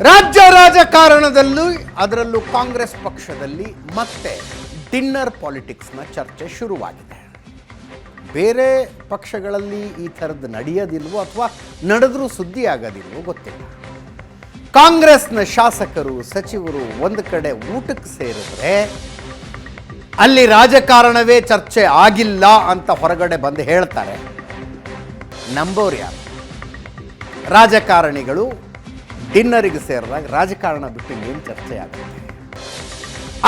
ರಾಜ್ಯ ರಾಜಕಾರಣದಲ್ಲೂ, ಅದರಲ್ಲೂ ಕಾಂಗ್ರೆಸ್ ಪಕ್ಷದಲ್ಲಿ ಮತ್ತೆ ಡಿನ್ನರ್ ಪಾಲಿಟಿಕ್ಸ್ನ ಚರ್ಚೆ ಶುರುವಾಗಿದೆ. ಬೇರೆ ಪಕ್ಷಗಳಲ್ಲಿ ಈ ಥರದ್ದು ನಡೆಯೋದಿಲ್ವೋ ಅಥವಾ ನಡೆದರೂ ಸುದ್ದಿ ಆಗೋದಿಲ್ವೋ ಗೊತ್ತಿಲ್ಲ. ಕಾಂಗ್ರೆಸ್ನ ಶಾಸಕರು, ಸಚಿವರು ಒಂದು ಕಡೆ ಊಟಕ್ಕೆ ಸೇರಿದ್ರೆ, ಅಲ್ಲಿ ರಾಜಕಾರಣವೇ ಚರ್ಚೆ ಆಗಿಲ್ಲ ಅಂತ ಹೊರಗಡೆ ಬಂದು ಹೇಳ್ತಾರೆ. ನಂಬೋರು ರಾಜಕಾರಣಿಗಳು ಡಿನ್ನರಿಗೆ ಸೇರಿದಾಗ ರಾಜಕಾರಣ ಬಿಟ್ಟು ಏನು ಚರ್ಚೆ ಆಗುತ್ತೆ?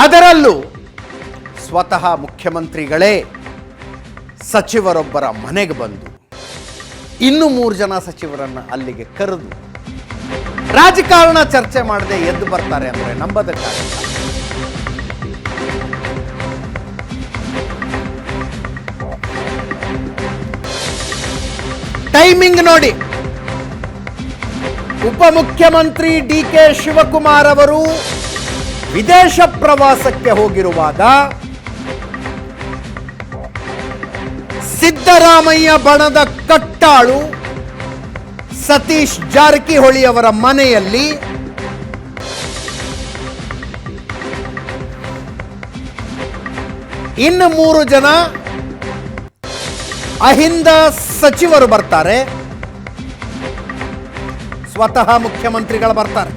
ಅದರಲ್ಲೂ ಸ್ವತಃ ಮುಖ್ಯಮಂತ್ರಿಗಳೇ ಸಚಿವರೊಬ್ಬರ ಮನೆಗೆ ಬಂದು ಇನ್ನು ಮೂರು ಜನ ಸಚಿವರನ್ನು ಅಲ್ಲಿಗೆ ಕರೆದು ರಾಜಕಾರಣ ಚರ್ಚೆ ಮಾಡದೆ ಎದ್ದು ಬರ್ತಾರೆ ಅಂದರೆ ನಂಬದಕ್ಕಾಗಿ ಟೈಮಿಂಗ್ ನೋಡಿ. ಉಪಮುಖ್ಯಮಂತ್ರಿ ಡಿ ಕೆ ಶಿವಕುಮಾರ್ ಅವರು ವಿದೇಶ ಪ್ರವಾಸಕ್ಕೆ ಹೋಗಿರುವಾಗ ಸಿದ್ದರಾಮಯ್ಯ ಬಣದ ಕಟ್ಟಾಳು ಸತೀಶ್ ಜಾರಕಿಹೊಳಿ ಅವರ ಮನೆಯಲ್ಲಿ ಇನ್ನು ಮೂರು ಜನ ಅಹಿಂದ ಸಚಿವರು ಬರ್ತಾರೆ. ಸ್ವತಃ ಮುಖ್ಯಮಂತ್ರಿಗಳು ಬರ್ತಾರೆ.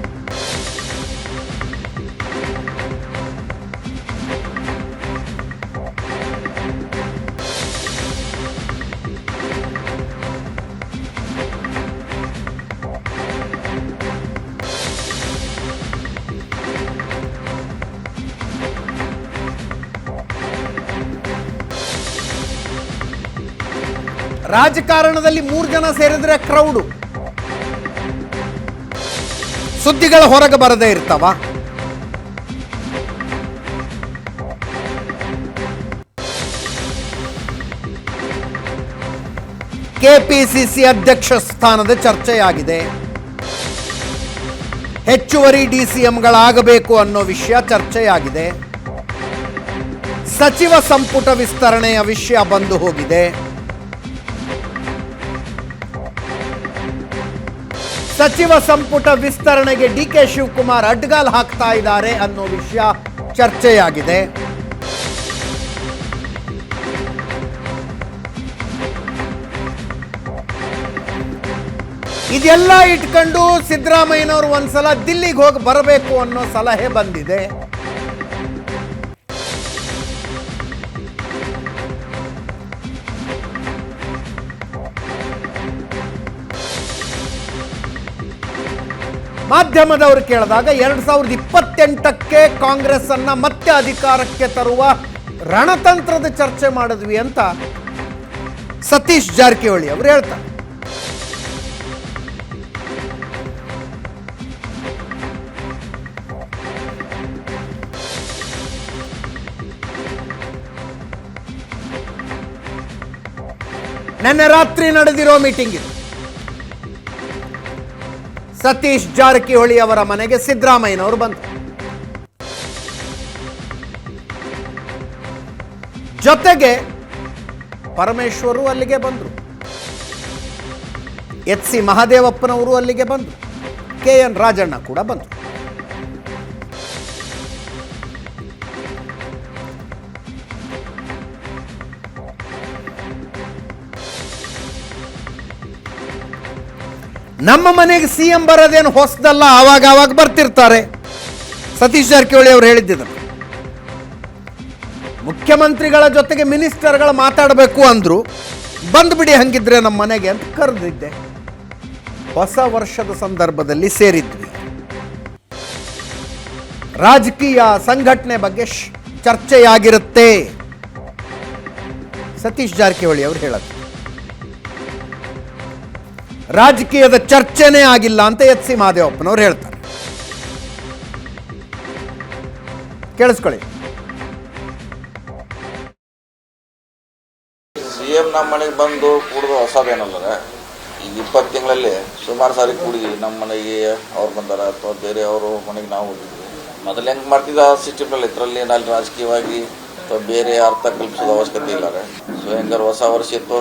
ರಾಜಕಾರಣದಲ್ಲಿ ಮೂರು ಜನ ಸೇರಿದ್ರೆ ಕ್ರೌಡು ಸುದ್ದಿಗಳು ಹೊರಗೆ ಬರದೇ ಇರ್ತಾವ. ಕೆಪಿಸಿಸಿ ಅಧ್ಯಕ್ಷ ಸ್ಥಾನದ ಚರ್ಚೆಯಾಗಿದೆ. ಹೆಚ್ಚುವರಿ ಡಿಸಿಎಂಗಳಾಗಬೇಕು ಅನ್ನೋ ವಿಷಯ ಚರ್ಚೆಯಾಗಿದೆ. ಸಚಿವ ಸಂಪುಟ ವಿಸ್ತರಣೆಯ ವಿಷಯ ಬಂದು ಹೋಗಿದೆ. ಸಚಿವ ಸಂಪುಟ ವಿಸ್ತರಣೆಗೆ ಡಿ ಕೆ ಶಿವಕುಮಾರ್ ಅಡ್ಗಾಲ್ ಹಾಕ್ತಾ ಇದ್ದಾರೆ ಅನ್ನೋ ವಿಷಯ ಚರ್ಚೆಯಾಗಿದೆ. ಇದೆಲ್ಲ ಇಟ್ಕೊಂಡು ಸಿದ್ದರಾಮಯ್ಯನವರು ಒಂದ್ಸಲ ದಿಲ್ಲಿಗೆ ಹೋಗಿ ಬರಬೇಕು ಅನ್ನೋ ಸಲಹೆ ಬಂದಿದೆ. ಮಾಧ್ಯಮದವರು ಕೇಳಿದಾಗ ಎರಡ್ ಸಾವಿರದ ಇಪ್ಪತ್ತೆಂಟಕ್ಕೆ ಕಾಂಗ್ರೆಸ್ ಅನ್ನ ಮತ್ತೆ ಅಧಿಕಾರಕ್ಕೆ ತರುವ ರಣತಂತ್ರದ ಚರ್ಚೆ ಮಾಡಿದ್ವಿ ಅಂತ ಸತೀಶ್ ಜಾರಕಿಹೊಳಿ ಅವರು ಹೇಳ್ತಾರೆ. ನಿನ್ನೆ ರಾತ್ರಿ ನಡೆದಿರೋ ಮೀಟಿಂಗ್ ಇದು. ಸತೀಶ್ ಜಾರಕಿಹೊಳಿ ಅವರ ಮನೆಗೆ ಸಿದ್ದರಾಮಯ್ಯನವರು ಬಂದರು. ಜೊತೆಗೆ ಪರಮೇಶ್ವರು ಅಲ್ಲಿಗೆ ಬಂದರು. ಎಚ್ ಸಿ ಮಹಾದೇವಪ್ಪನವರು ಅಲ್ಲಿಗೆ ಬಂದರು. ಕೆ ಎನ್ ರಾಜಣ್ಣ ಕೂಡ ಬಂದರು. ನಮ್ಮ ಮನೆಗೆ ಸಿ ಎಂ ಬರೋದೇನು ಹೊಸದಲ್ಲ, ಆವಾಗ ಆವಾಗ ಬರ್ತಿರ್ತಾರೆ. ಸತೀಶ್ ಜಾರಕಿಹೊಳಿ ಅವರು ಹೇಳಿದ್ದರು ಮುಖ್ಯಮಂತ್ರಿಗಳ ಜೊತೆಗೆ ಮಿನಿಸ್ಟರ್ಗಳು ಮಾತಾಡಬೇಕು ಅಂದರು, ಬಂದ್ಬಿಡಿ ಹಂಗಿದ್ರೆ ನಮ್ಮ ಮನೆಗೆ ಅಂತ ಕರೆದಿದ್ದೆ. ಹೊಸ ವರ್ಷದ ಸಂದರ್ಭದಲ್ಲಿ ಸೇರಿದ್ವಿ. ರಾಜಕೀಯ ಸಂಘಟನೆ ಬಗ್ಗೆ ಚರ್ಚೆಯಾಗಿರುತ್ತೆ. ಸತೀಶ್ ಜಾರಕಿಹೊಳಿ ಅವರು ಹೇಳೋದು. ರಾಜಕೀಯದ ಚರ್ಚೆನೇ ಆಗಿಲ್ಲ ಅಂತ ಎಚ್ ಸಿ ಮಹಾದೇವಪ್ಪನವ್ರು ಹೇಳ್ತಾರೆ. ಕೇಳಿಸ್ಕೊಳ್ಳಿ. ಸಿಎಂ ನಮ್ಮ ಮನೆಗೆ ಬಂದು ಕೂಡುದು ಹೊಸದೇನಲ್ಲ ಈಗ ಇಪ್ಪತ್ತು ತಿಂಗಳಲ್ಲಿ ಸುಮಾರು ಸಾರಿ ಕೂಡಿದ್ವಿ. ನಮ್ಮ ಮನೆಗೆ ಅವ್ರು ಬಂದಾರ ಅಥವಾ ಬೇರೆ ಅವರು ಮನೆಗೆ ನಾವು ಹೋಗಿದ್ವಿ. ಮೊದಲು ಹೆಂಗೆ ಮಾಡ್ತಿದ್ದ ಆ ಸಿಸ್ಟಮ್ನಲ್ಲಿ? ಇದರಲ್ಲಿ ಅಲ್ಲಿ ರಾಜಕೀಯವಾಗಿ ಅಥವಾ ಬೇರೆ ಅರ್ಥ ಕಲ್ಪಿಸೋದು ಅವಶ್ಯಕತೆ ಇಲ್ಲ ಸೊ ಹೆಂಗಾರು ಹೊಸ ವರ್ಷ ಇತ್ತು.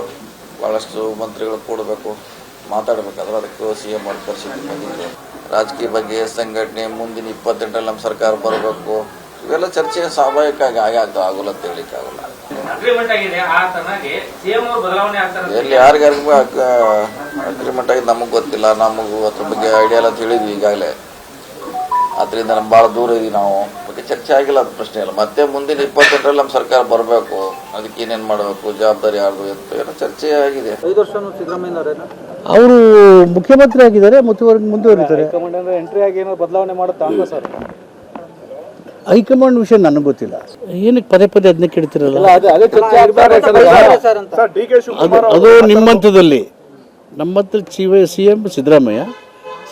ಭಾಳಷ್ಟು ಮಂತ್ರಿಗಳು ಕೂಡಬೇಕು. ಮಾತಾಡಬೇಕಾದ್ರೆ ಅದಕ್ಕೆ ಸಿ ಎಂ ಅವ್ರು ಕರೆಸಿದ್ದು ರಾಜಕೀಯ ಬಗ್ಗೆ ಸಂಘಟನೆ ಮುಂದಿನ ಇಪ್ಪತ್ತೆಂಟರಲ್ಲಿ ನಮ್ಮ ಸರ್ಕಾರ ಬರಬೇಕು. ಇವೆಲ್ಲ ಚರ್ಚೆ ಸ್ವಾಭಾವಿಕವಾಗಿ ಆಗೇ ಆಗ್ತಾವೆ ಆಗೋಲ್ಲ ಅಂತ ಹೇಳಿಕ್ಕೆ ಆಗಲ್ಲ. ಎಲ್ಲಿ ಯಾರಿಗಾರಿಗೂ ಅಗ್ರಿಮೆಂಟ್ ಆಗಿ ನಮಗೆ ಗೊತ್ತಿಲ್ಲ. ನಮಗೂ ಅದ್ರ ಬಗ್ಗೆ ಐಡಿಯಾ ಎಲ್ಲ ತಿಳಿದ್ವಿ ಈಗಾಗಲೇ. ಅದರಿಂದ ನಮ್ಮ ಭಾಳ ದೂರ ಇದೀವಿ ನಾವು. ಬಗ್ಗೆ ಚರ್ಚೆ ಆಗಿಲ್ಲ ಅದು ಪ್ರಶ್ನೆ ಇಲ್ಲ. ಮತ್ತೆ ಮುಂದಿನ ಇಪ್ಪತ್ತೆಂಟರಲ್ಲಿ ನಮ್ಮ ಸರ್ಕಾರ ಬರಬೇಕು. ಅದಕ್ಕೆ ಏನೇನು ಮಾಡಬೇಕು ಜವಾಬ್ದಾರಿ ಯಾರ್ದು ಅಂತ ಎಲ್ಲ ಚರ್ಚೆ ಆಗಿದೆ. ಐದು ವರ್ಷನೂ ಸಿದ್ದರಾಮಯ್ಯ ಅವರು ಮುಖ್ಯಮಂತ್ರಿ ಆಗಿದ್ದಾರೆ ಮುಂದುವರೆಗೆ ಮುಂದುವರಿತಾರೆ ಎಂಟ್ರಿ ಆಗಿ ಏನೋ ಬದಲಾವಣೆ ಮಾಡುತ್ತಾ ಅಂತ ಸರ್ ಹೈಕಮಾಂಡ್ ವಿಷಯ ನನಗೆ ಗೊತ್ತಿಲ್ಲ. ಏನಕ್ಕೆ ಪದೇ ಪದೇ ಅದನ್ನ ಕೇಳ್ತಿರಲ್ಲ ಅದೇ ಅದೇ ಚರ್ಚೆ ಆಗ್ತಾರೆ ಅದು ನಿಮ್ಮಂತದಲ್ಲಿ. ನಿಮ್ಮಂಥದಲ್ಲಿ ನಮ್ಮಂತ C C M Siddaramaiah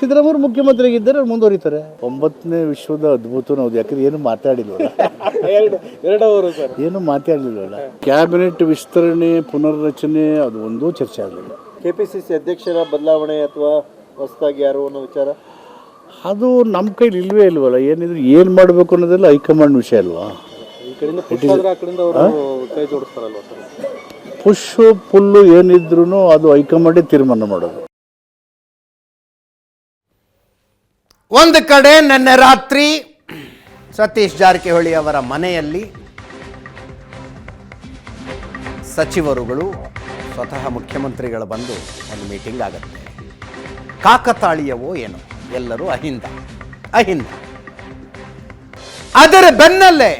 Siddaramaiah ಮುಖ್ಯಮಂತ್ರಿ ಆಗಿದ್ದಾರೆ ಅವ್ರು ಮುಂದುವರಿತಾರೆ. ಒಂಬತ್ತನೇ ವಿಶ್ವದ ಅದ್ಭುತ ಹೌದು ಯಾಕಂದ್ರೆ ಏನು ಮಾತಾಡಿಲ್ವಲ್ಲ ಏನು ಮಾತಾಡಲಿಲ್ವಲ್ಲ ಕ್ಯಾಬಿನೆಟ್ ವಿಸ್ತರಣೆ ಪುನರ್ರಚನೆ ಅದು ಒಂದೂ ಚರ್ಚೆ ಆಗಲಿಲ್ಲ. ಕೆಪಿಸಿಸಿ ಅಧ್ಯಕ್ಷರ ಬದಲಾವಣೆ ಅಥವಾ ಹೊಸದಾಗಿ ಯಾರು ಅನ್ನೋ ವಿಚಾರ? ಅದು ನಮ್ಮ ಕೈಲಿ ಇಲ್ವೇ ಇಲ್ವಲ್ಲ. ಏನಿದ್ರು ಏನು ಮಾಡಬೇಕು ಅನ್ನೋದೆಲ್ಲ ಹೈಕಮಾಂಡ್ ವಿಷಯ ಅಲ್ವಾ? ಕೈ ಪುಷು ಪುಲ್ಲು ಏನಿದ್ರು ಅದು ಹೈಕಮಾಂಡೇ ತೀರ್ಮಾನ ಮಾಡೋದು. ಒಂದು ಕಡೆ ನಿನ್ನೆ ರಾತ್ರಿ ಸತೀಶ್ ಜಾರಕಿಹೊಳಿ ಅವರ ಮನೆಯಲ್ಲಿ ಸಚಿವರುಗಳು ಸ್ವತಃ ಮುಖ್ಯಮಂತ್ರಿಗಳು ಬಂದು ಒಂದು ಮೀಟಿಂಗ್ ಆಗುತ್ತೆ. ಕಾಕತಾಳೀಯವೋ ಏನೋ, ಎಲ್ಲರೂ ಅಹಿಂದ ಅಹಿಂದ. ಅದರ ಬೆನ್ನಲ್ಲೇ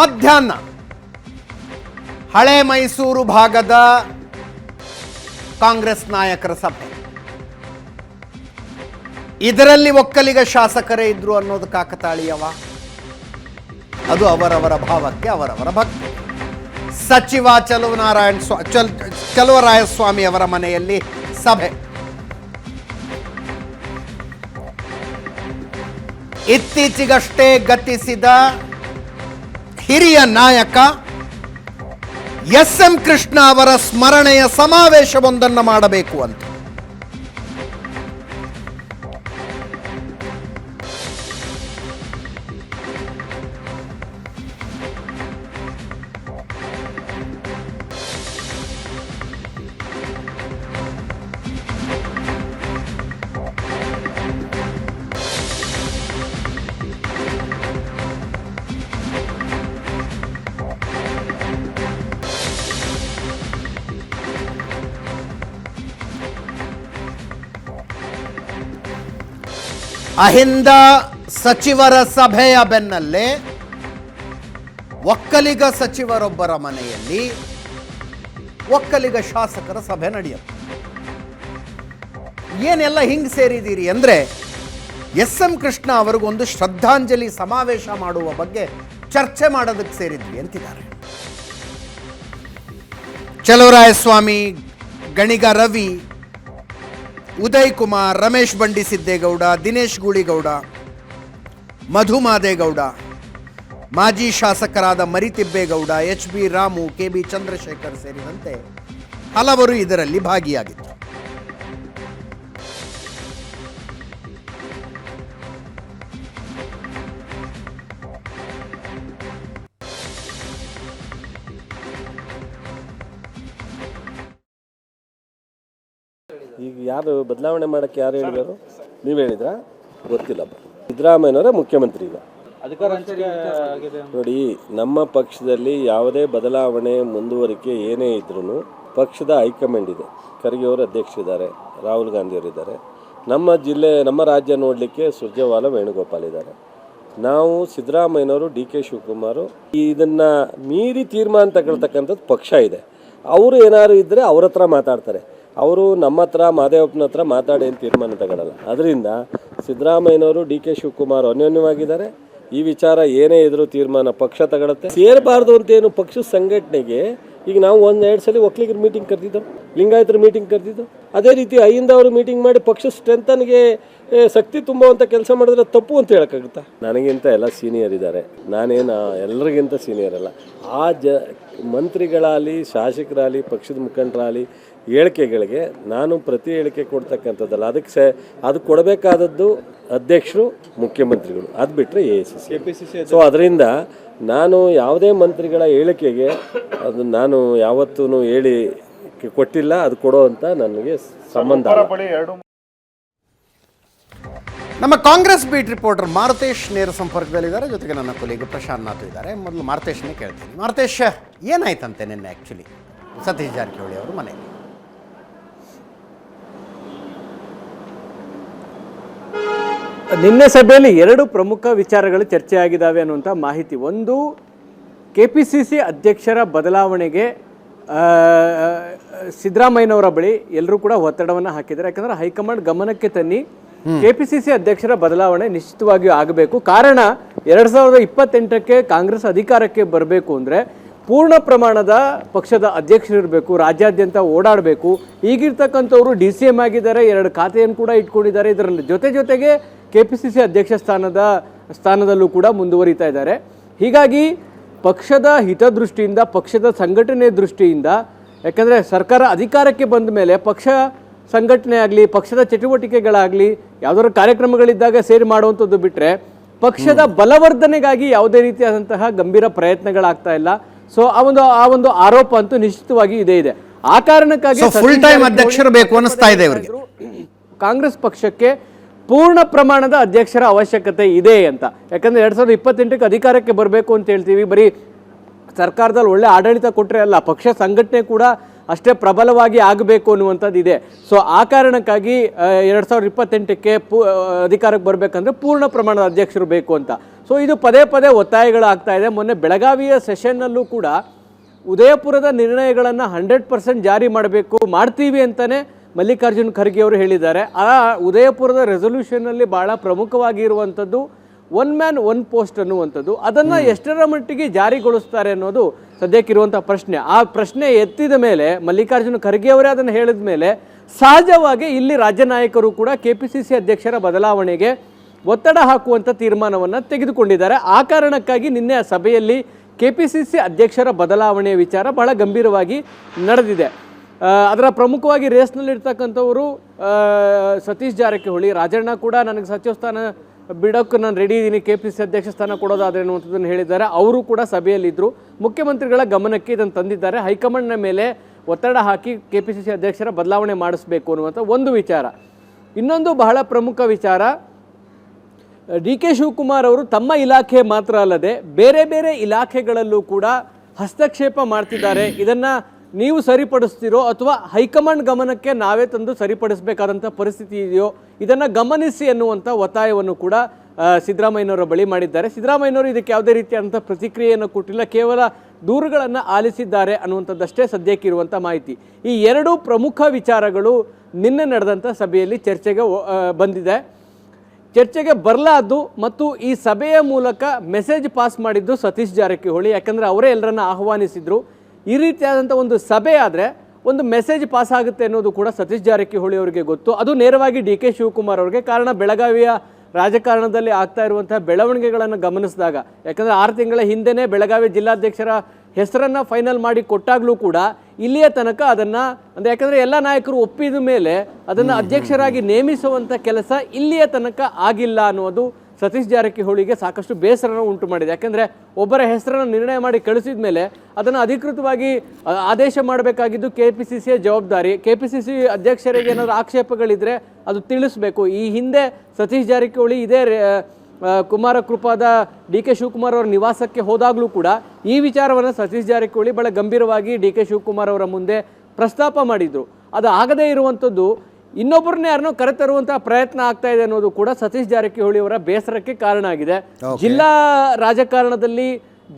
ಮಧ್ಯಾಹ್ನ ಹಳೆ ಮೈಸೂರು ಭಾಗದ ಕಾಂಗ್ರೆಸ್ ನಾಯಕರ ಸಭೆ. ಇದರಲ್ಲಿ ಒಕ್ಕಲಿಗ ಶಾಸಕರೇ ಇದ್ರು ಅನ್ನೋದು ಕಾಕತಾಳಿಯವ? ಅದು ಅವರವರ ಭಾವಕ್ಕೆ ಅವರವರ ಭಕ್ತಿ. ಸಚಿವ ಚಲುವನಾರಾಯಣ ಸ್ವಾ, ಚಲ್ ಚಲುವರಾಯಸ್ವಾಮಿ ಅವರ ಮನೆಯಲ್ಲಿ ಸಭೆ. ಇತ್ತೀಚೆಗಷ್ಟೇ ಗತಿಸಿದ ಹಿರಿಯ ನಾಯಕ ಎಸ್ ಎಂ ಕೃಷ್ಣ ಅವರ ಸ್ಮರಣೆಯ ಸಮಾವೇಶವೊಂದನ್ನು ಮಾಡಬೇಕು ಅಂತ. ಅಹಿಂದ ಸಚಿವರ ಸಭೆಯ ಬೆನ್ನಲ್ಲೇ ಒಕ್ಕಲಿಗ ಸಚಿವರೊಬ್ಬರ ಮನೆಯಲ್ಲಿ ಒಕ್ಕಲಿಗ ಶಾಸಕರ ಸಭೆ ನಡೆಯುತ್ತೆ. ಏನೆಲ್ಲ ಹಿಂಗೆ ಸೇರಿದ್ದೀರಿ ಅಂದರೆ ಎಸ್ ಎಂ ಕೃಷ್ಣ ಅವರಿಗೊಂದು ಶ್ರದ್ಧಾಂಜಲಿ ಸಮಾವೇಶ ಮಾಡುವ ಬಗ್ಗೆ ಚರ್ಚೆ ಮಾಡೋದಕ್ಕೆ ಸೇರಿದ್ವಿ ಅಂತಿದ್ದಾರೆ. ಚಲೋರಾಯಸ್ವಾಮಿ ಗಣಿಗ ರವಿ ಉದಯ್ ಕುಮಾರ್ ರಮೇಶ್ ಬಂಡಿ ಸಿದ್ದೇಗೌಡ, ದಿನೇಶ್ ಗೂಳಿಗೌಡ, ಮಧು ಮಾದೇಗೌಡ, ಮಾಜಿ ಶಾಸಕರಾದ Marithibbegowda H B Ramu, K B Chandrashekar ಸೇರಿದಂತೆ ಹಲವರು ಇದರಲ್ಲಿ ಭಾಗಿಯಾಗಿದ್ದರು. ಈಗ ಯಾರು ಬದಲಾವಣೆ ಮಾಡಕ್ಕೆ ಯಾರು ಹೇಳಿದರು? ನೀವು ಹೇಳಿದ್ರಾ? ಗೊತ್ತಿಲ್ಲ ಸಿದ್ದರಾಮಯ್ಯನವರೇ ಮುಖ್ಯಮಂತ್ರಿ ಈಗ. ನೋಡಿ, ನಮ್ಮ ಪಕ್ಷದಲ್ಲಿ ಯಾವುದೇ ಬದಲಾವಣೆ ಮುಂದುವರಿಕೆ ಏನೇ ಇದ್ರೂ ಪಕ್ಷದ ಹೈಕಮಾಂಡ್ ಇದೆ. ಖರ್ಗೆ ಅವರು ಅಧ್ಯಕ್ಷರಿದ್ದಾರೆ ರಾಹುಲ್ ಗಾಂಧಿಯವರು ಇದ್ದಾರೆ. ನಮ್ಮ ಜಿಲ್ಲೆ, ನಮ್ಮ ರಾಜ್ಯ ನೋಡಲಿಕ್ಕೆ ಸುರ್ಜೇವಾಲ, ವೇಣುಗೋಪಾಲ್ ಇದ್ದಾರೆ. ನಾವು ಸಿದ್ದರಾಮಯ್ಯನವರು, ಡಿ ಕೆ ಶಿವಕುಮಾರು ಇದನ್ನು ಮೀರಿ ತೀರ್ಮಾನ ತಗೊಳ್ತಕ್ಕಂಥದ್ದು ಪಕ್ಷ ಇದೆ. ಅವರು ಏನಾದ್ರು ಇದ್ದರೆ ಅವ್ರ ಹತ್ರ ಮಾತಾಡ್ತಾರೆ. ಅವರು ನಮ್ಮ ಹತ್ರ ಮಹದೇವಪ್ಪನ ಹತ್ರ ಮಾತಾಡಿ ಏನು ತೀರ್ಮಾನ ತಗೊಳ್ಳಲ್ಲ ಅದರಿಂದ ಸಿದ್ದರಾಮಯ್ಯನವರು ಡಿ ಕೆ ಶಿವಕುಮಾರ್ ಅನ್ಯೋನ್ಯವಾಗಿದ್ದಾರೆ. ಈ ವಿಚಾರ ಏನೇ ಇದ್ರೂ ತೀರ್ಮಾನ ಪಕ್ಷ ತಗೊಳುತ್ತೆ. ಸೇರಬಾರ್ದು ಅಂತೇನು ಪಕ್ಷದ ಸಂಘಟನೆಗೆ, ಈಗ ನಾವು ಒಂದು ಎರಡು ಸಲ ಒಕ್ಕಲಿಗರ ಮೀಟಿಂಗ್ ಕರೆದಿದ್ದು, ಲಿಂಗಾಯತರ ಮೀಟಿಂಗ್ ಕರೆದಿದ್ದು, ಅದೇ ರೀತಿ ಅಯ್ಯಿಂದ ಅವರು ಮೀಟಿಂಗ್ ಮಾಡಿ ಪಕ್ಷ ಸ್ಟ್ರೆಂತನ್ಗೆ ಶಕ್ತಿ ತುಂಬುವಂಥ ಕೆಲಸ ಮಾಡಿದ್ರೆ ತಪ್ಪು ಅಂತ ಹೇಳೋಕ್ಕಾಗುತ್ತಾ? ನನಗಿಂತ ಎಲ್ಲ ಸೀನಿಯರ್ ಇದ್ದಾರೆ. ನಾನೇನು ಎಲ್ಲರಿಗಿಂತ ಸೀನಿಯರ್ ಅಲ್ಲ. ಆ ಜ, ಮಂತ್ರಿಗಳಾಗಲಿ, ಶಾಸಕರಾಗಲಿ, ಪಕ್ಷದ ಮುಖಂಡರಾಗಲಿ ಹೇಳಿಕೆಗಳಿಗೆ ನಾನು ಪ್ರತಿ ಹೇಳಿಕೆ ಕೊಡ್ತಕ್ಕಂಥದ್ದಲ್ಲ. ಅದಕ್ಕೆ ಸ ಅದು ಕೊಡಬೇಕಾದದ್ದು ಅಧ್ಯಕ್ಷರು ಮುಖ್ಯಮಂತ್ರಿಗಳು. ಅದು ಬಿಟ್ಟರೆ ಎ ಸಿ ಸಿ ಸೊ ಅದರಿಂದ ನಾನು ಯಾವುದೇ ಮಂತ್ರಿಗಳ ಹೇಳಿಕೆಗೆ ಅದು ನಾನು ಯಾವತ್ತೂ ಹೇಳಿ ಕೊಟ್ಟಿಲ್ಲ. ಅದು ಕೊಡೋ ಅಂತ ನನಗೆ ಸಂಬಂಧ ಎರಡು ನಮ್ಮ ಕಾಂಗ್ರೆಸ್ ಬೀಟ್ ರಿಪೋರ್ಟರ್ ಮಾರುತೇಶ್ ನೇರ ಸಂಪರ್ಕದಲ್ಲಿದ್ದಾರೆ. ಜೊತೆಗೆ ನನ್ನ ಕೊಲೀಗ ಪ್ರಶಾಂತ್ ನಾಥ್ ಇದ್ದಾರೆ. ಮೊದಲು ಮಾರುತೇಶ್ನೇ ಕೇಳ್ತೀನಿ. ಮಾರುತೇಶ್ ಏನಾಯ್ತಂತೆ ನಿನ್ನೆ ಆ್ಯಕ್ಚುಲಿ ಸತೀಶ್ ಜಾರಕಿಹೊಳಿ ಅವರು ಮನೆಯಲ್ಲಿ. ನಿನ್ನೆ ಸಭೆಯಲ್ಲಿ ಎರಡು ಪ್ರಮುಖ ವಿಚಾರಗಳು ಚರ್ಚೆ ಆಗಿದ್ದಾವೆ ಅನ್ನುವಂಥ ಮಾಹಿತಿ. ಒಂದು ಕೆ ಪಿ ಸಿ ಸಿ ಅಧ್ಯಕ್ಷರ ಬದಲಾವಣೆಗೆ ಸಿದ್ದರಾಮಯ್ಯನವರ ಬಳಿ ಎಲ್ಲರೂ ಕೂಡ ಒತ್ತಡವನ್ನು ಹಾಕಿದ್ದಾರೆ. ಯಾಕಂದ್ರೆ ಹೈಕಮಾಂಡ್ ಗಮನಕ್ಕೆ ತನ್ನಿ ಕೆ ಪಿ ಸಿ ಸಿ ಅಧ್ಯಕ್ಷರ ಬದಲಾವಣೆ ನಿಶ್ಚಿತವಾಗಿಯೂ ಆಗಬೇಕು. ಕಾರಣ ಎರಡು ಸಾವಿರದ ಇಪ್ಪತ್ತೆಂಟಕ್ಕೆ ಕಾಂಗ್ರೆಸ್ ಅಧಿಕಾರಕ್ಕೆ ಬರಬೇಕು ಅಂದರೆ ಪೂರ್ಣ ಪ್ರಮಾಣದ ಪಕ್ಷದ ಅಧ್ಯಕ್ಷರು ಇರಬೇಕು ರಾಜ್ಯಾದ್ಯಂತ ಓಡಾಡಬೇಕು. ಈಗಿರ್ತಕ್ಕಂಥವ್ರು ಡಿ ಸಿ ಎಂ ಆಗಿದ್ದಾರೆ ಎರಡು ಖಾತೆಯನ್ನು ಕೂಡ ಇಟ್ಕೊಂಡಿದ್ದಾರೆ. ಇದರಲ್ಲಿ ಜೊತೆ ಜೊತೆಗೆ ಕೆ ಪಿ ಸಿ ಸಿ ಅಧ್ಯಕ್ಷ ಸ್ಥಾನದ ಸ್ಥಾನದಲ್ಲೂ ಕೂಡ ಮುಂದುವರಿತಾ ಇದ್ದಾರೆ. ಹೀಗಾಗಿ ಪಕ್ಷದ ಹಿತದೃಷ್ಟಿಯಿಂದ ಪಕ್ಷದ ಸಂಘಟನೆ ದೃಷ್ಟಿಯಿಂದ ಯಾಕಂದರೆ ಸರ್ಕಾರ ಅಧಿಕಾರಕ್ಕೆ ಬಂದ ಮೇಲೆ ಪಕ್ಷ ಸಂಘಟನೆ ಆಗಲಿ ಪಕ್ಷದ ಚಟುವಟಿಕೆಗಳಾಗಲಿ ಯಾವುದಾದ್ರು ಕಾರ್ಯಕ್ರಮಗಳಿದ್ದಾಗ ಸೇರಿ ಮಾಡುವಂಥದ್ದು ಬಿಟ್ಟರೆ ಪಕ್ಷದ ಬಲವರ್ಧನೆಗಾಗಿ ಯಾವುದೇ ರೀತಿಯಾದಂತಹ ಗಂಭೀರ ಪ್ರಯತ್ನಗಳಾಗ್ತಾ ಇಲ್ಲ. ಸೊ ಆ ಒಂದು ಆ ಒಂದು ಆರೋಪ ಅಂತೂ ನಿಶ್ಚಿತವಾಗಿ ಇದೇ ಇದೆ. ಆ ಕಾರಣಕ್ಕಾಗಿ ಫುಲ್ ಟೈಮ್ ಅಧ್ಯಕ್ಷರು ಬೇಕು ಅನಿಸ್ತಾ ಇದೆ. ಕಾಂಗ್ರೆಸ್ ಪಕ್ಷಕ್ಕೆ ಪೂರ್ಣ ಪ್ರಮಾಣದ ಅಧ್ಯಕ್ಷರ ಅವಶ್ಯಕತೆ ಇದೆ ಅಂತ. ಯಾಕಂದ್ರೆ ಎರಡ್ ಸಾವಿರದ ಇಪ್ಪತ್ತೆಂಟಕ್ಕೆ ಅಧಿಕಾರಕ್ಕೆ ಬರಬೇಕು ಅಂತ ಹೇಳ್ತೀವಿ. ಬರೀ ಸರ್ಕಾರದಲ್ಲಿ ಒಳ್ಳೆ ಆಡಳಿತ ಕೊಟ್ಟರೆ ಅಲ್ಲ, ಪಕ್ಷ ಸಂಘಟನೆ ಕೂಡ ಅಷ್ಟೇ ಪ್ರಬಲವಾಗಿ ಆಗಬೇಕು ಅನ್ನುವಂಥದ್ದು ಇದೆ. ಸೊ ಆ ಕಾರಣಕ್ಕಾಗಿ ಎರಡು ಸಾವಿರದ ಇಪ್ಪತ್ತೆಂಟಕ್ಕೆ ಪೂ ಅಧಿಕಾರಕ್ಕೆ ಬರಬೇಕಂದ್ರೆ ಪೂರ್ಣ ಪ್ರಮಾಣದ ಅಧ್ಯಕ್ಷರು ಬೇಕು ಅಂತ. ಸೊ ಇದು ಪದೇ ಪದೇ ಒತ್ತಾಯಗಳಾಗ್ತಾ ಇದೆ. ಮೊನ್ನೆ ಬೆಳಗಾವಿಯ ಸೆಷನ್ನಲ್ಲೂ ಕೂಡ ಉದಯಪುರದ ನಿರ್ಣಯಗಳನ್ನು ಹಂಡ್ರೆಡ್ ಪರ್ಸೆಂಟ್ ಜಾರಿ ಮಾಡಬೇಕು, ಮಾಡ್ತೀವಿ ಅಂತಲೇ ಮಲ್ಲಿಕಾರ್ಜುನ್ ಖರ್ಗೆ ಅವರು ಹೇಳಿದ್ದಾರೆ ಆ ಉದಯಪುರದ ರೆಸೊಲ್ಯೂಷನ್ನಲ್ಲಿ ಭಾಳ ಪ್ರಮುಖವಾಗಿ ಇರುವಂಥದ್ದು ಒನ್ ಮ್ಯಾನ್ ಒನ್ ಪೋಸ್ಟ್ ಅನ್ನುವಂಥದ್ದು. ಅದನ್ನು ಎಷ್ಟರ ಮಟ್ಟಿಗೆ ಜಾರಿಗೊಳಿಸ್ತಾರೆ ಅನ್ನೋದು ಸದ್ಯಕ್ಕಿರುವಂಥ ಪ್ರಶ್ನೆ. ಆ ಪ್ರಶ್ನೆ ಎತ್ತಿದ ಮೇಲೆ ಮಲ್ಲಿಕಾರ್ಜುನ ಖರ್ಗೆ ಅವರೇ ಅದನ್ನು ಹೇಳಿದ ಮೇಲೆ ಸಹಜವಾಗಿ ಇಲ್ಲಿ ರಾಜ್ಯ ನಾಯಕರು ಕೂಡ ಕೆ ಪಿ ಸಿ ಸಿ ಅಧ್ಯಕ್ಷರ ಬದಲಾವಣೆಗೆ ಒತ್ತಡ ಹಾಕುವಂಥ ತೀರ್ಮಾನವನ್ನು ತೆಗೆದುಕೊಂಡಿದ್ದಾರೆ. ಆ ಕಾರಣಕ್ಕಾಗಿ ನಿನ್ನೆ ಆ ಸಭೆಯಲ್ಲಿ ಕೆ ಪಿ ಸಿ ಸಿ ಅಧ್ಯಕ್ಷರ ಬದಲಾವಣೆಯ ವಿಚಾರ ಬಹಳ ಗಂಭೀರವಾಗಿ ನಡೆದಿದೆ. ಅದರ ಪ್ರಮುಖವಾಗಿ ರೇಸ್ನಲ್ಲಿರ್ತಕ್ಕಂಥವರು ಸತೀಶ್ ಜಾರಕಿಹೊಳಿ. ರಾಜಣ್ಣ ಕೂಡ ನನಗೆ ಸಚಿವ ಸ್ಥಾನ ಬಿಡೋಕ್ಕೆ ನಾನು ರೆಡಿ ಇದ್ದೀನಿ. ಕೆ ಪಿ ಸಿ ಅಧ್ಯಕ್ಷ ಸ್ಥಾನ ಕೊಡೋದಾದ್ರೆ ಅನ್ನುವಂಥದ್ದನ್ನು ಹೇಳಿದ್ದಾರೆ. ಅವರು ಕೂಡ ಸಭೆಯಲ್ಲಿದ್ದರು ಮುಖ್ಯಮಂತ್ರಿಗಳ ಗಮನಕ್ಕೆ ಇದನ್ನು ತಂದಿದ್ದಾರೆ. ಹೈಕಮಾಂಡ್ನ ಮೇಲೆ ಒತ್ತಡ ಹಾಕಿ ಕೆ ಪಿ ಸಿ ಸಿ ಅಧ್ಯಕ್ಷರ ಬದಲಾವಣೆ ಮಾಡಿಸಬೇಕು ಅನ್ನುವಂಥ ಒಂದು ವಿಚಾರ. ಇನ್ನೊಂದು ಬಹಳ ಪ್ರಮುಖ ವಿಚಾರ, ಡಿ ಕೆ ಶಿವಕುಮಾರ್ ಅವರು ತಮ್ಮ ಇಲಾಖೆ ಮಾತ್ರ ಅಲ್ಲದೆ ಬೇರೆ ಬೇರೆ ಇಲಾಖೆಗಳಲ್ಲೂ ಕೂಡ ಹಸ್ತಕ್ಷೇಪ ಮಾಡ್ತಿದ್ದಾರೆ. ಇದನ್ನ ನೀವು ಸರಿಪಡಿಸ್ತೀರೋ ಅಥವಾ ಹೈಕಮಾಂಡ್ ಗಮನಕ್ಕೆ ನಾವೇ ತಂದು ಸರಿಪಡಿಸಬೇಕಾದಂಥ ಪರಿಸ್ಥಿತಿ ಇದೆಯೋ, ಇದನ್ನು ಗಮನಿಸಿ ಎನ್ನುವಂಥ ಒತ್ತಾಯವನ್ನು ಕೂಡ ಸಿದ್ದರಾಮಯ್ಯನವರ ಬಳಿ ಮಾಡಿದ್ದಾರೆ. ಸಿದ್ದರಾಮಯ್ಯನವರು ಇದಕ್ಕೆ ಯಾವುದೇ ರೀತಿಯಾದಂಥ ಪ್ರತಿಕ್ರಿಯೆಯನ್ನು ಕೊಟ್ಟಿಲ್ಲ, ಕೇವಲ ದೂರುಗಳನ್ನು ಆಲಿಸಿದ್ದಾರೆ ಅನ್ನುವಂಥದ್ದಷ್ಟೇ ಸದ್ಯಕ್ಕಿರುವಂಥ ಮಾಹಿತಿ. ಈ ಎರಡೂ ಪ್ರಮುಖ ವಿಚಾರಗಳು ನಿನ್ನೆ ನಡೆದಂಥ ಸಭೆಯಲ್ಲಿ ಚರ್ಚೆಗೆ ಬಂದಿದೆ. ಚರ್ಚೆಗೆ ಬರಲಾದ್ದು ಮತ್ತು ಈ ಸಭೆಯ ಮೂಲಕ ಮೆಸೇಜ್ ಪಾಸ್ ಮಾಡಿದ್ದು ಸತೀಶ್ ಜಾರಕಿಹೊಳಿ, ಯಾಕಂದರೆ ಅವರೇ ಎಲ್ಲರನ್ನ ಆಹ್ವಾನಿಸಿದ್ರು. ಈ ರೀತಿಯಾದಂಥ ಒಂದು ಸಭೆ ಆದರೆ ಒಂದು ಮೆಸೇಜ್ ಪಾಸ್ ಆಗುತ್ತೆ ಅನ್ನೋದು ಕೂಡ ಸತೀಶ್ ಜಾರಕಿಹೊಳಿ ಅವರಿಗೆ ಗೊತ್ತು. ಅದು ನೇರವಾಗಿ ಡಿ ಕೆ ಶಿವಕುಮಾರ್ ಅವರಿಗೆ. ಕಾರಣ ಬೆಳಗಾವಿಯ ರಾಜಕಾರಣದಲ್ಲಿ ಆಗ್ತಾ ಇರುವಂತಹ ಬೆಳವಣಿಗೆಗಳನ್ನು ಗಮನಿಸಿದಾಗ ಯಾಕಂದರೆ ಆರು ತಿಂಗಳ ಹಿಂದೆನೇ ಬೆಳಗಾವಿ ಜಿಲ್ಲಾಧ್ಯಕ್ಷರ ಹೆಸರನ್ನು ಫೈನಲ್ ಮಾಡಿ ಕೊಟ್ಟಾಗಲೂ ಕೂಡ ಇಲ್ಲಿಯ ತನಕ ಅದನ್ನು ಅಂದರೆ ಯಾಕಂದರೆ ಎಲ್ಲ ನಾಯಕರು ಒಪ್ಪಿದ ಮೇಲೆ ಅದನ್ನು ಅಧ್ಯಕ್ಷರಾಗಿ ನೇಮಿಸುವಂಥ ಕೆಲಸ ಇಲ್ಲಿಯ ತನಕ ಆಗಿಲ್ಲ ಅನ್ನೋದು ಸತೀಶ್ ಜಾರಕಿಹೊಳಿಗೆ ಸಾಕಷ್ಟು ಬೇಸರನ ಉಂಟು ಮಾಡಿದೆ. ಯಾಕೆಂದರೆ ಒಬ್ಬರ ಹೆಸರನ್ನು ನಿರ್ಣಯ ಮಾಡಿ ಕಳಿಸಿದ ಮೇಲೆ ಅದನ್ನು ಅಧಿಕೃತವಾಗಿ ಆದೇಶ ಮಾಡಬೇಕಾಗಿದ್ದು ಕೆ ಪಿ ಸಿ ಸಿಯ ಜವಾಬ್ದಾರಿ. ಕೆ ಪಿ ಸಿ ಸಿ ಅಧ್ಯಕ್ಷರಿಗೆ ಏನಾದರೂ ಆಕ್ಷೇಪಗಳಿದ್ದರೆ ಅದು ತಿಳಿಸಬೇಕು. ಈ ಹಿಂದೆ ಸತೀಶ್ ಜಾರಕಿಹೊಳಿ ಇದೇ ಕುಮಾರ ಕೃಪಾದ ಡಿ ಕೆ ಶಿವಕುಮಾರ್ ಅವರ ನಿವಾಸಕ್ಕೆ ಹೋದಾಗಲೂ ಕೂಡ ಈ ವಿಚಾರವನ್ನು ಸತೀಶ್ ಜಾರಕಿಹೊಳಿ ಬಹಳ ಗಂಭೀರವಾಗಿ ಡಿ ಕೆ ಶಿವಕುಮಾರ್ ಅವರ ಮುಂದೆ ಪ್ರಸ್ತಾಪ ಮಾಡಿದರು. ಅದು ಆಗದೇ ಇರುವಂಥದ್ದು ಇನ್ನೊಬ್ಬರನ್ನ ಯಾರನ್ನೋ ಕರೆತರುವಂತಹ ಪ್ರಯತ್ನ ಆಗ್ತಾ ಇದೆ ಅನ್ನೋದು ಕೂಡ ಸತೀಶ್ ಜಾರಕಿಹೊಳಿ ಅವರ ಬೇಸರಕ್ಕೆ ಕಾರಣ ಆಗಿದೆ. ಜಿಲ್ಲಾ ರಾಜಕಾರಣದಲ್ಲಿ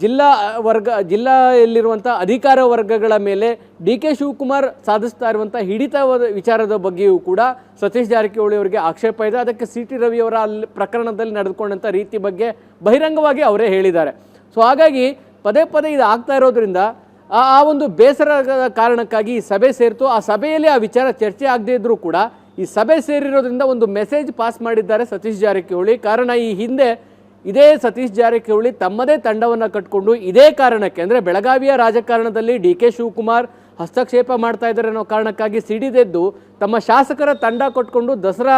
ಜಿಲ್ಲಾ ವರ್ಗ ಜಿಲ್ಲೆಯಲ್ಲಿರುವಂಥ ಅಧಿಕಾರ ವರ್ಗಗಳ ಮೇಲೆ ಡಿ ಕೆ ಶಿವಕುಮಾರ್ ಸಾಧಿಸ್ತಾ ಇರುವಂಥ ಹಿಡಿತವಾದ ವಿಚಾರದ ಬಗ್ಗೆಯೂ ಕೂಡ ಸತೀಶ್ ಜಾರಕಿಹೊಳಿ ಅವರಿಗೆ ಆಕ್ಷೇಪ ಇದೆ. ಅದಕ್ಕೆ ಸಿ ಟಿ ರವಿಯವರ ಅಲ್ಲಿ ಪ್ರಕರಣದಲ್ಲಿ ನಡೆದುಕೊಂಡಂಥ ರೀತಿ ಬಗ್ಗೆ ಬಹಿರಂಗವಾಗಿ ಅವರೇ ಹೇಳಿದ್ದಾರೆ. ಸೊ ಹಾಗಾಗಿ ಪದೇ ಪದೇ ಇದು ಆಗ್ತಾ ಇರೋದ್ರಿಂದ ಆ ಒಂದು ಬೇಸರದ ಕಾರಣಕ್ಕಾಗಿ ಈ ಸಭೆ ಸೇರಿತು. ಆ ಸಭೆಯಲ್ಲಿ ಆ ವಿಚಾರ ಚರ್ಚೆ ಆಗದೇ ಇದ್ದರೂ ಕೂಡ ಈ ಸಭೆ ಸೇರಿರೋದ್ರಿಂದ ಒಂದು ಮೆಸೇಜ್ ಪಾಸ್ ಮಾಡಿದ್ದಾರೆ ಸತೀಶ್ ಜಾರಕಿಹೊಳಿ. ಕಾರಣ ಈ ಹಿಂದೆ ಇದೇ ಸತೀಶ್ ಜಾರಕಿಹೊಳಿ ತಮ್ಮದೇ ತಂಡವನ್ನು ಕಟ್ಕೊಂಡು ಇದೇ ಕಾರಣಕ್ಕೆ, ಅಂದರೆ ಬೆಳಗಾವಿಯ ರಾಜಕಾರಣದಲ್ಲಿ ಡಿ ಕೆ ಶಿವಕುಮಾರ್ ಹಸ್ತಕ್ಷೇಪ ಮಾಡ್ತಾ ಇದ್ದಾರೆ ಅನ್ನೋ ಕಾರಣಕ್ಕಾಗಿ ಸಿಡಿದೆದ್ದು, ತಮ್ಮ ಶಾಸಕರ ತಂಡ ಕೊಟ್ಕೊಂಡು ದಸರಾ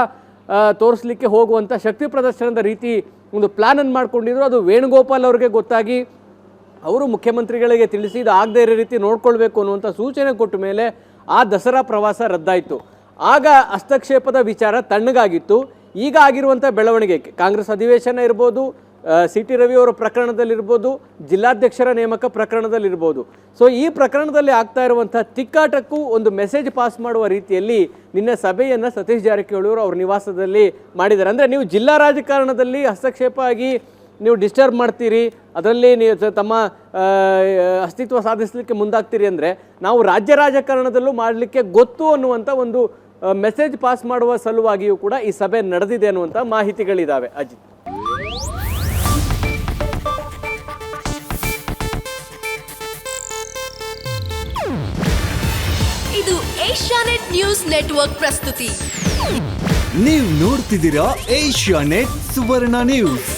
ತೋರಿಸ್ಲಿಕ್ಕೆ ಹೋಗುವಂಥ ಶಕ್ತಿ ಪ್ರದರ್ಶನದ ರೀತಿ ಒಂದು ಪ್ಲ್ಯಾನನ್ನು ಮಾಡ್ಕೊಂಡಿದ್ರು. ಅದು ವೇಣುಗೋಪಾಲ್ ಅವ್ರಿಗೆ ಗೊತ್ತಾಗಿ ಅವರು ಮುಖ್ಯಮಂತ್ರಿಗಳಿಗೆ ತಿಳಿಸಿ ಇದು ಆಗದೇ ಇರೋ ರೀತಿ ನೋಡ್ಕೊಳ್ಬೇಕು ಅನ್ನುವಂಥ ಸೂಚನೆ ಕೊಟ್ಟ ಮೇಲೆ ಆ ದಸರಾ ಪ್ರವಾಸ ರದ್ದಾಯಿತು. ಆಗ ಹಸ್ತಕ್ಷೇಪದ ವಿಚಾರ ತಣ್ಣಗಾಗಿತ್ತು. ಈಗ ಆಗಿರುವಂಥ ಬೆಳವಣಿಗೆ, ಕಾಂಗ್ರೆಸ್ ಅಧಿವೇಶನ ಇರ್ಬೋದು ಸಿ ಟಿ ರವಿ ಅವರ ಪ್ರಕರಣದಲ್ಲಿರ್ಬೋದು, ಜಿಲ್ಲಾಧ್ಯಕ್ಷರ ನೇಮಕ ಪ್ರಕರಣದಲ್ಲಿರ್ಬೋದು. ಸೊ ಈ ಪ್ರಕರಣದಲ್ಲಿ ಆಗ್ತಾ ಇರುವಂಥ ತಿಕ್ಕಾಟಕ್ಕೂ ಒಂದು ಮೆಸೇಜ್ ಪಾಸ್ ಮಾಡುವ ರೀತಿಯಲ್ಲಿ ನಿನ್ನೆ ಸಭೆಯನ್ನು ಸತೀಶ್ ಜಾರಕಿಹೊಳಿ ಅವರು ಅವ್ರ ನಿವಾಸದಲ್ಲಿ ಮಾಡಿದ್ದಾರೆ. ಅಂದರೆ ನೀವು ಜಿಲ್ಲಾ ರಾಜಕಾರಣದಲ್ಲಿ ಹಸ್ತಕ್ಷೇಪ ಆಗಿ ನೀವು ಡಿಸ್ಟರ್ಬ್ ಮಾಡ್ತೀರಿ ಅದರಲ್ಲಿ ನೀವು ತಮ್ಮ ಅಸ್ತಿತ್ವ ಸಾಧಿಸಲಿಕ್ಕೆ ಮುಂದಾಗ್ತೀರಿ ಅಂದರೆ ನಾವು ರಾಜ್ಯ ರಾಜಕಾರಣದಲ್ಲೂ ಮಾಡಲಿಕ್ಕೆ ಗೊತ್ತು ಅನ್ನುವಂಥ ಒಂದು ಮೆಸೇಜ್ ಪಾಸ್ ಮಾಡುವ ಸಲುವಾಗಿಯೂ ಕೂಡ ಈ ಸಭೆ ನಡೆದಿದೆ ಅನ್ನುವಂಥ ಮಾಹಿತಿಗಳಿದ್ದಾವೆ ಅಜಿತ್. ಇದು ಏಷ್ಯಾನೆಟ್ ನ್ಯೂಸ್ ನೆಟ್ವರ್ಕ್ ಪ್ರಸ್ತುತಿ. ನೀವು ನೋಡ್ತಿದ್ದೀರಾ ಏಷ್ಯಾ ನೆಟ್ ಸುವರ್ಣ ನ್ಯೂಸ್.